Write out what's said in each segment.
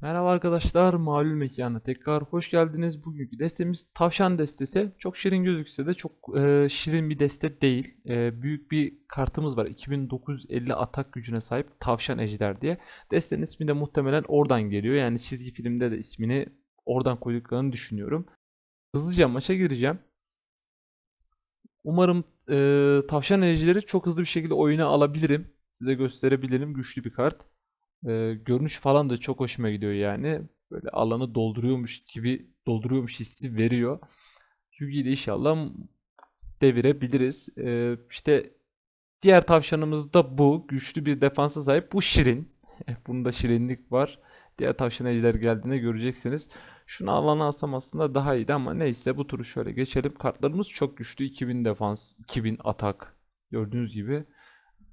Merhaba arkadaşlar, Malum Mekan'a tekrar hoş geldiniz. Bugünkü destemiz tavşan destesi. Çok şirin gözükse de çok e, şirin bir deste değil. E, büyük bir kartımız var. 2950 atak gücüne sahip tavşan ejder diye. Destenin ismi de muhtemelen oradan geliyor. Yani çizgi filmde de ismini oradan koyduklarını düşünüyorum. Hızlıca maça gireceğim. Umarım e, tavşan ejderi çok hızlı bir şekilde oyuna alabilirim. Size gösterebilirim. Güçlü bir kart. Ee, görünüş falan da çok hoşuma gidiyor yani. Böyle alanı dolduruyormuş gibi dolduruyormuş hissi veriyor. Yugi ile inşallah devirebiliriz. Ee, işte diğer tavşanımız da bu. Güçlü bir defansa sahip. Bu Şirin. Bunda şirinlik var. Diğer tavşan ejder geldiğinde göreceksiniz. Şunu alana alsam aslında daha iyiydi ama neyse bu turu şöyle geçelim. Kartlarımız çok güçlü. 2000 defans, 2000 atak. Gördüğünüz gibi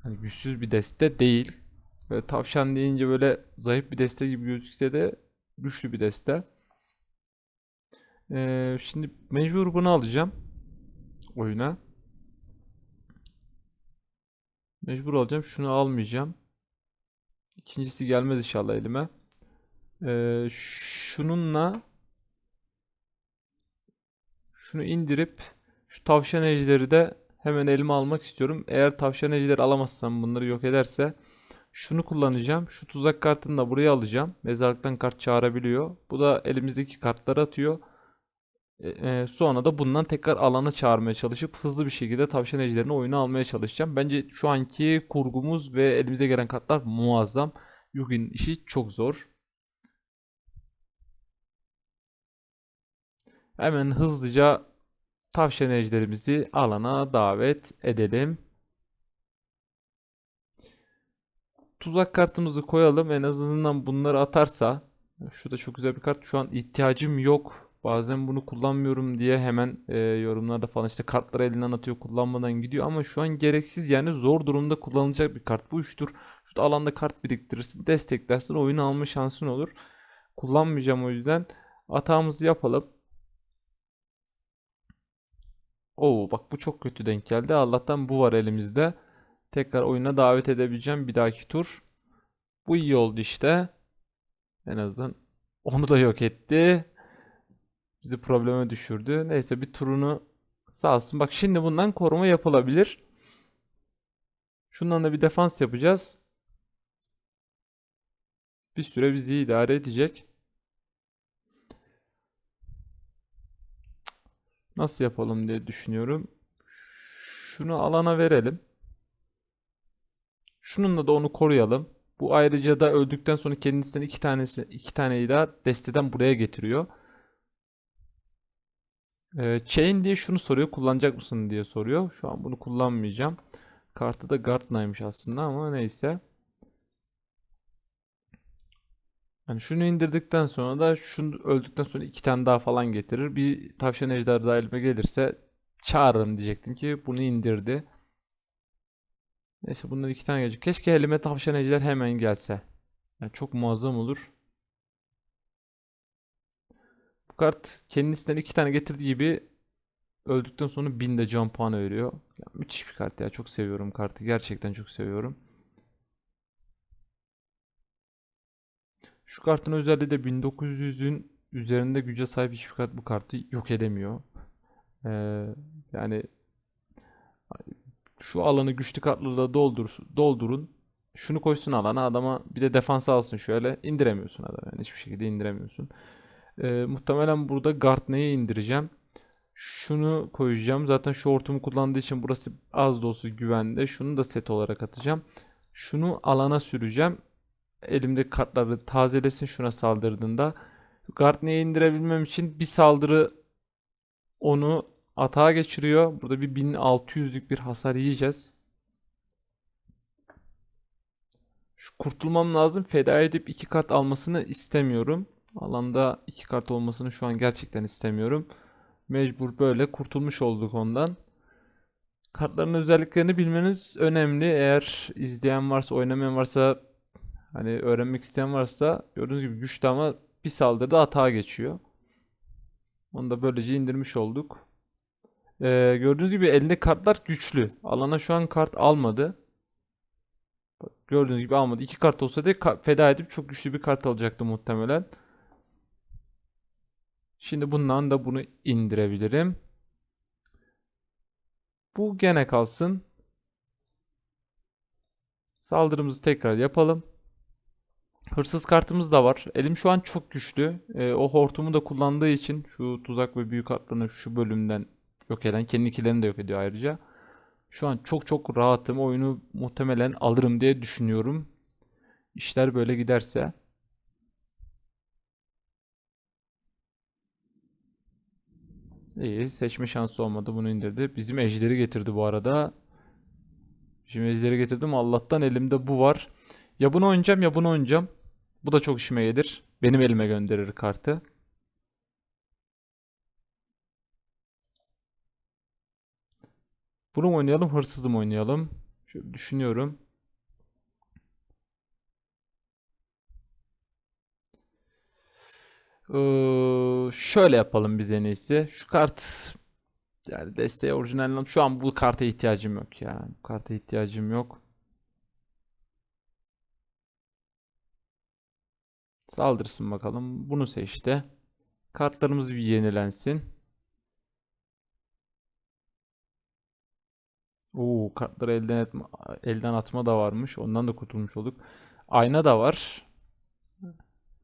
hani güçsüz bir deste değil. Böyle tavşan deyince böyle zayıf bir deste gibi gözükse de güçlü bir deste. Ee, şimdi mecbur bunu alacağım oyuna. Mecbur alacağım. Şunu almayacağım. İkincisi gelmez inşallah elime. Ee, şununla şunu indirip şu tavşan ejderi de hemen elime almak istiyorum. Eğer tavşan ejderi alamazsam bunları yok ederse şunu kullanacağım. Şu tuzak kartını da buraya alacağım. Mezarlıktan kart çağırabiliyor. Bu da elimizdeki kartları atıyor. E, e, sonra da bundan tekrar alana çağırmaya çalışıp hızlı bir şekilde tavşan ejderini oyuna almaya çalışacağım. Bence şu anki kurgumuz ve elimize gelen kartlar muazzam. Yugi'nin işi çok zor. Hemen hızlıca tavşan ejderimizi alana davet edelim. Tuzak kartımızı koyalım. En azından bunları atarsa. Şu da çok güzel bir kart. Şu an ihtiyacım yok. Bazen bunu kullanmıyorum diye hemen e, yorumlarda falan işte kartları elinden atıyor kullanmadan gidiyor ama şu an gereksiz yani zor durumda kullanılacak bir kart bu üçtür. Şu alanda kart biriktirirsin, desteklersin, oyunu alma şansın olur. Kullanmayacağım o yüzden. Atağımızı yapalım. Oo bak bu çok kötü denk geldi. Allah'tan bu var elimizde. Tekrar oyuna davet edebileceğim bir dahaki tur. Bu iyi oldu işte. En azından onu da yok etti. Bizi probleme düşürdü. Neyse bir turunu sağ olsun. Bak şimdi bundan koruma yapılabilir. Şundan da bir defans yapacağız. Bir süre bizi idare edecek. Nasıl yapalım diye düşünüyorum. Şunu alana verelim. Şununla da onu koruyalım. Bu ayrıca da öldükten sonra kendisinden iki tanesi iki taneyi daha desteden buraya getiriyor. Ee, chain diye şunu soruyor. Kullanacak mısın diye soruyor. Şu an bunu kullanmayacağım. Kartı da Gardna'ymış aslında ama neyse. Yani şunu indirdikten sonra da şunu öldükten sonra iki tane daha falan getirir. Bir tavşan ejder daha elime gelirse çağırırım diyecektim ki bunu indirdi. Neyse bundan iki tane gelecek. Keşke elime tavşan ejder hemen gelse. Yani çok muazzam olur. Bu kart kendisinden iki tane getirdiği gibi öldükten sonra bin de can puanı veriyor. Ya, müthiş bir kart ya. Çok seviyorum kartı. Gerçekten çok seviyorum. Şu kartın özelliği de 1900'ün üzerinde güce sahip hiçbir kart bu kartı yok edemiyor. Ee, yani şu alanı güçlü kartlarla doldur, doldurun. Şunu koysun alana adama bir de defans alsın şöyle. indiremiyorsun adamı. Yani hiçbir şekilde indiremiyorsun. Ee, muhtemelen burada Gartna'yı indireceğim. Şunu koyacağım. Zaten şu hortumu kullandığı için burası az da olsa güvende. Şunu da set olarak atacağım. Şunu alana süreceğim. Elimde kartları tazelesin şuna saldırdığında. Gartna'yı indirebilmem için bir saldırı onu atağa geçiriyor. Burada bir 1600'lük bir hasar yiyeceğiz. Şu kurtulmam lazım. Feda edip iki kart almasını istemiyorum. Alanda iki kart olmasını şu an gerçekten istemiyorum. Mecbur böyle kurtulmuş olduk ondan. Kartların özelliklerini bilmeniz önemli. Eğer izleyen varsa, oynamayan varsa, hani öğrenmek isteyen varsa gördüğünüz gibi güçlü ama bir saldırıda atağa geçiyor. Onu da böylece indirmiş olduk. Ee, gördüğünüz gibi elinde kartlar güçlü. Alana şu an kart almadı. gördüğünüz gibi almadı. İki kart olsaydı feda edip çok güçlü bir kart alacaktı muhtemelen. Şimdi bundan da bunu indirebilirim. Bu gene kalsın. Saldırımızı tekrar yapalım. Hırsız kartımız da var. Elim şu an çok güçlü. Ee, o hortumu da kullandığı için şu tuzak ve büyük kartlarını şu bölümden yok eden kendikilerini de yok ediyor ayrıca. Şu an çok çok rahatım. Oyunu muhtemelen alırım diye düşünüyorum. İşler böyle giderse. İyi seçme şansı olmadı bunu indirdi. Bizim ejderi getirdi bu arada. Şimdi ejderi getirdim. Allah'tan elimde bu var. Ya bunu oynayacağım ya bunu oynayacağım. Bu da çok işime gelir. Benim elime gönderir kartı. Bunu mu oynayalım, hırsızı mı oynayalım? Şöyle düşünüyorum. Ee, şöyle yapalım biz en iyisi. Şu kart yani desteğe orijinal şu an bu karta ihtiyacım yok ya. Bu karta ihtiyacım yok. Saldırsın bakalım. Bunu seçti. Kartlarımız bir yenilensin. Oo, kartları elden etme, elden atma da varmış. Ondan da kurtulmuş olduk. Ayna da var.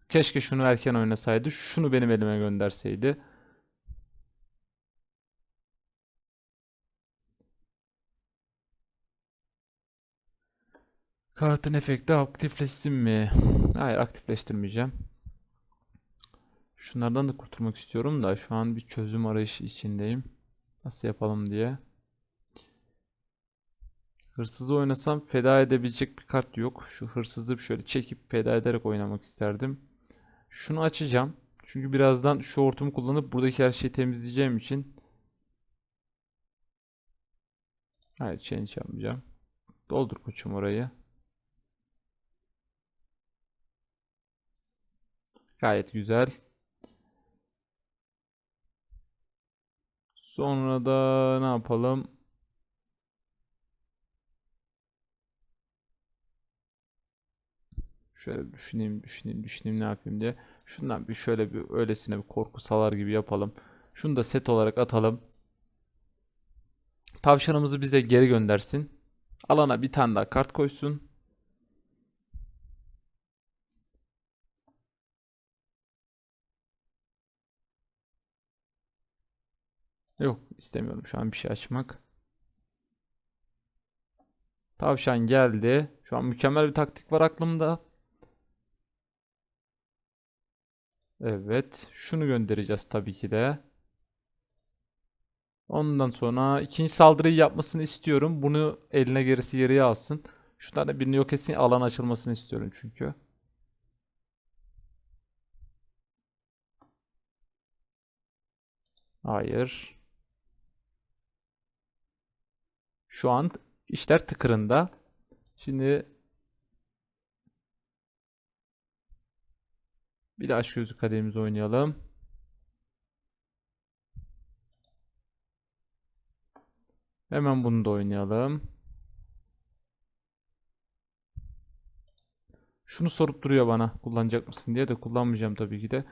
Keşke şunu erken oynasaydı. Şunu benim elime gönderseydi. Kartın efekti aktifleşsin mi? Hayır, aktifleştirmeyeceğim. Şunlardan da kurtulmak istiyorum da şu an bir çözüm arayışı içindeyim. Nasıl yapalım diye. Hırsızı oynasam feda edebilecek bir kart yok. Şu hırsızı şöyle çekip feda ederek oynamak isterdim. Şunu açacağım. Çünkü birazdan şu hortumu kullanıp buradaki her şeyi temizleyeceğim için. Hayır change yapmayacağım. Doldur koçum orayı. Gayet güzel. Sonra da ne yapalım? Şöyle düşüneyim, düşüneyim, düşüneyim ne yapayım diye. Şundan bir şöyle bir öylesine bir korku salar gibi yapalım. Şunu da set olarak atalım. Tavşanımızı bize geri göndersin. Alana bir tane daha kart koysun. Yok istemiyorum şu an bir şey açmak. Tavşan geldi. Şu an mükemmel bir taktik var aklımda. Evet. Şunu göndereceğiz tabii ki de. Ondan sonra ikinci saldırıyı yapmasını istiyorum. Bunu eline gerisi geriye alsın. Şunlardan birini yok etsin. Alan açılmasını istiyorum çünkü. Hayır. Şu an işler tıkırında. Şimdi bir de aşk gözü kaderimizi oynayalım. Hemen bunu da oynayalım. Şunu sorup duruyor bana kullanacak mısın diye de kullanmayacağım tabii ki de.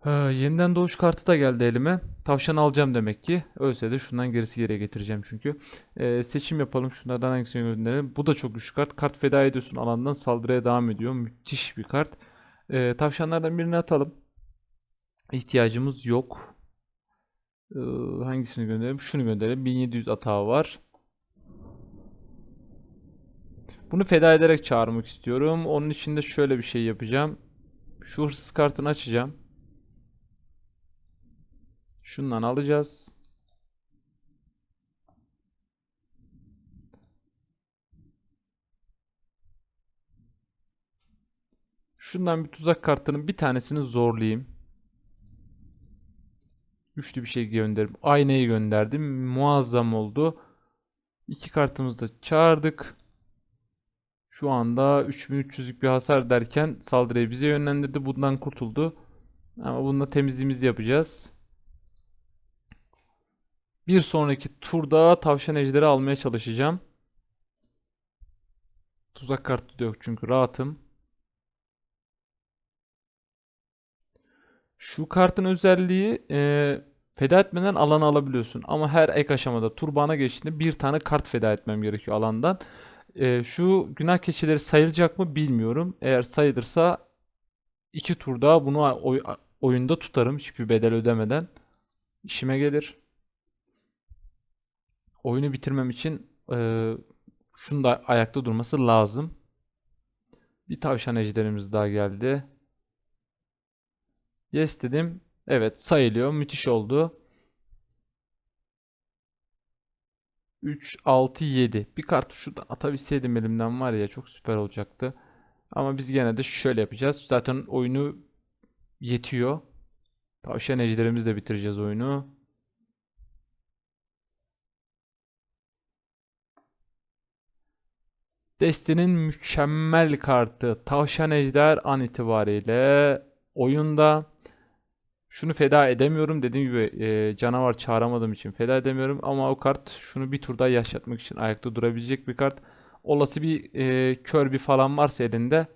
Ha, yeniden doğuş kartı da geldi elime. Tavşan alacağım demek ki. Ölse de şundan gerisi geriye getireceğim çünkü. Ee, seçim yapalım. Şunlardan hangisini gönderelim. Bu da çok güçlü kart. Kart feda ediyorsun alandan saldırıya devam ediyor. Müthiş bir kart. Ee, tavşanlardan birini atalım. İhtiyacımız yok. Ee, hangisini gönderelim? Şunu gönderelim. 1700 atağı var. Bunu feda ederek çağırmak istiyorum. Onun için de şöyle bir şey yapacağım. Şu hırsız kartını açacağım. Şundan alacağız. Şundan bir tuzak kartının bir tanesini zorlayayım. Güçlü bir şey gönderim. Aynayı gönderdim. Muazzam oldu. İki kartımızı da çağırdık. Şu anda 3300'lük bir hasar derken saldırıyı bize yönlendirdi. Bundan kurtuldu. Ama bununla temizliğimizi yapacağız. Bir sonraki turda tavşan ejderi almaya çalışacağım. Tuzak kartı yok çünkü rahatım. Şu kartın özelliği e, feda etmeden alanı alabiliyorsun. Ama her ek aşamada turbana geçtiğinde bir tane kart feda etmem gerekiyor alandan. E, şu günah keçileri sayılacak mı bilmiyorum. Eğer sayılırsa iki tur daha bunu oy- oyunda tutarım hiçbir bedel ödemeden. İşime gelir. Oyunu bitirmem için e, şunun da ayakta durması lazım. Bir tavşan ejderimiz daha geldi. Yes dedim. Evet sayılıyor. Müthiş oldu. 3, 6, 7. Bir kart şuradan atabilseydim elimden var ya çok süper olacaktı. Ama biz gene de şöyle yapacağız. Zaten oyunu yetiyor. Tavşan ejderimizle bitireceğiz oyunu. Destinin mükemmel kartı Tavşan Ejder an itibariyle oyunda. Şunu feda edemiyorum. Dediğim gibi e, canavar çağıramadığım için feda edemiyorum. Ama o kart şunu bir tur daha yaşatmak için ayakta durabilecek bir kart. Olası bir e, kör bir falan varsa elinde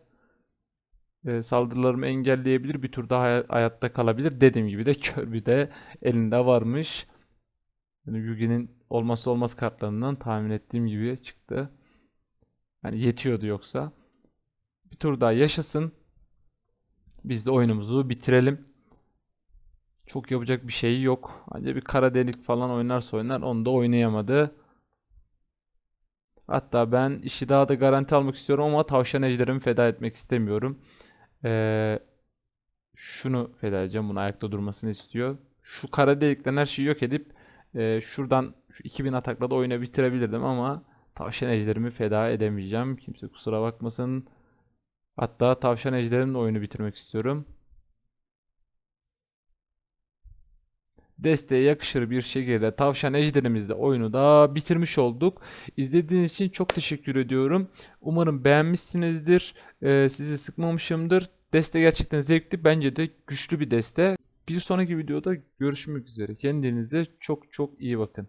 e, saldırılarımı engelleyebilir. Bir tur daha hay- hayatta kalabilir. Dediğim gibi de kör bir de elinde varmış. Yani Yugi'nin olmazsa olmaz kartlarından tahmin ettiğim gibi çıktı. Hani yetiyordu yoksa. Bir tur daha yaşasın. Biz de oyunumuzu bitirelim. Çok yapacak bir şey yok. Ancak bir kara delik falan oynarsa oynar. Onu da oynayamadı. Hatta ben işi daha da garanti almak istiyorum ama tavşan ejderimi feda etmek istemiyorum. Ee, şunu feda edeceğim. Bunu ayakta durmasını istiyor. Şu kara delikten her şeyi yok edip e, şuradan şu 2000 atakla da oyunu bitirebilirdim ama tavşan ejderimi feda edemeyeceğim. Kimse kusura bakmasın. Hatta tavşan ejderimle oyunu bitirmek istiyorum. Desteğe yakışır bir şekilde tavşan ejderimizle oyunu da bitirmiş olduk. İzlediğiniz için çok teşekkür ediyorum. Umarım beğenmişsinizdir. Ee, sizi sıkmamışımdır. Deste gerçekten zevkli. Bence de güçlü bir deste. Bir sonraki videoda görüşmek üzere. Kendinize çok çok iyi bakın.